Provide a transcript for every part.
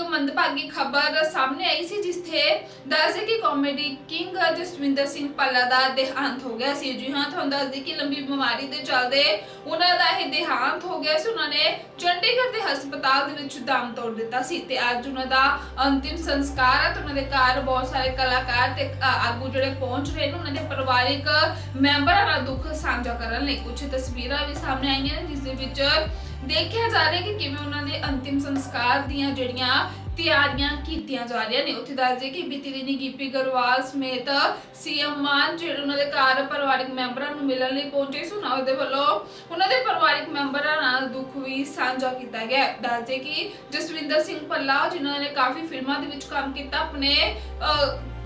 ਇੱਕ ਮੰਦਭਾਗੀ ਖਬਰ ਸਾਹਮਣੇ ਆਈ ਸੀ, ਜਿੱਥੇ ਦੱਸਦੇ ਕਿ ਕਾਮੇਡੀ ਕਿੰਗ ਜਸਵਿੰਦਰ ਸਿੰਘ ਪੱਲਾ ਦਾ ਦੇਹਾਂਤ ਹੋ ਗਿਆ ਸੀ। ਜੀ ਹਾਂ, ਤੁਹਾਨੂੰ ਦੱਸਦੇ ਕਿ ਲੰਬੀ ਬਿਮਾਰੀ ਦੇ ਚੱਲਦੇ ਉਹਨਾਂ ਦਾ ਇਹ ਦੇਹਾਂਤ ਹੋ ਗਿਆ ਸੀ। ਉਹਨਾਂ ਨੇ ਚੰਡੀਗੜ੍ਹ ਦੇ ਹਸਪਤਾਲ ਦੇ ਵਿੱਚ ਦਮ ਤੋੜ ਦਿੱਤਾ ਸੀ ਤੇ ਅੱਜ ਉਹਨਾਂ ਦਾ ਅੰਤਿਮ ਸੰਸਕਾਰ ਹੈ ਤੇ ਉਹਨਾਂ ਦੇ ਘਰ ਬਹੁਤ ਸਾਰੇ ਕਲਾਕਾਰ ਤੇ ਆਗੂ ਜਿਹੜੇ ਪਹੁੰਚ ਰਹੇ ਨੇ, ਉਹਨਾਂ ਦੇ ਪਰਿਵਾਰਿਕ ਮੈਂਬਰਾਂ ਨਾਲ ਦੁੱਖ ਸਾਂਝਾ ਕਰਨ ਲਈ ਕੁਝ ਤਸਵੀਰਾਂ ਵੀ ਸਾਹਮਣੇ ਆਈਆਂ ਨੇ, ਜਿਸ ਦੇ ਵਿੱਚ ਦੇਖਿਆ ਜਾ ਰਿਹਾ ਕਿ ਕਿਵੇਂ ਉਹਨਾਂ ਦੇ ਅੰਤਿਮ ਸੰਸਕਾਰ ਦੀਆਂ ਜਿਹੜੀਆਂ ਤਿਆਰੀਆਂ ਕੀਤੀਆਂ ਜਾ ਰਹੀਆਂ ਨੇ ਉੱਥੇ ਦੱਸਦੇ ਕਿ ਬੀਤੀ ਦਿਨੀ ਗਿੱਪੀ ਗਰਵਾਲ ਸਮੇਤ ਸੀਐਮ ਮਾਨ ਜਿਹੜੇ ਉਹਨਾਂ ਦੇ ਘਰ ਪਰਿਵਾਰਿਕ ਮੈਂਬਰਾਂ ਨੂੰ ਮਿਲਣ ਲਈ ਪਹੁੰਚੇ ਸੀ, ਉਹਨਾਂ ਦੇ ਵੱਲੋਂ ਉਹਨਾਂ ਦੇ ਪਰਿਵਾਰਿਕ ਮੈਂਬਰਾਂ ਨਾਲ ਦੁੱਖ ਵੀ ਸਾਂਝਾ ਕੀਤਾ ਗਿਆ ਹੈ। ਦੱਸਦੇ ਕਿ ਜਸਵਿੰਦਰ ਸਿੰਘ ਪੱਲਾ ਜਿਨ੍ਹਾਂ ਨੇ ਕਾਫੀ ਫਿਲਮਾਂ ਦੇ ਵਿੱਚ ਕੰਮ ਕੀਤਾ, ਆਪਣੇ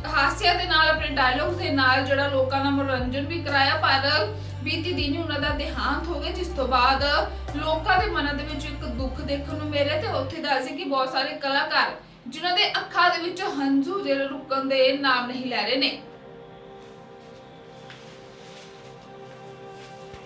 ਹਾਸਿਆ ਦੇ ਨਾਲ, ਆਪਣੇ ਡਾਇਲੌਗਸ ਦੇ ਨਾਲ ਜਿਹੜਾ ਲੋਕਾਂ ਦਾ ਮਨੋਰੰਜਨ ਵੀ ਕਰਾਇਆ, ਪਰ ਬੀਤੀ ਦਿਨੀ ਉਹਨਾਂ ਦਾ ਦੇਹਾਂਤ ਹੋ ਗਿਆ, ਜਿਸ ਤੋਂ ਬਾਅਦ ਲੋਕਾਂ ਦੇ ਮਨਾਂ ਦੇ ਵਿੱਚ ਇੱਕ ਦੁੱਖ ਦੇਖਣ ਨੂੰ ਮਿਲਿਆ ਤੇ ਉੱਥੇ ਦੱਸਦੇ ਕਿ ਬਹੁਤ ਸਾਰੇ ਕਲਾਕਾਰ, ਜਿਨ੍ਹਾਂ ਦੇ ਅੱਖਾਂ ਦੇ ਵਿੱਚ ਹੰਝੂ ਜਿਹੜੇ ਰੁਕਣ ਦੇ ਨਾਮ ਨਹੀਂ ਲੈ ਰਹੇ ਨੇ।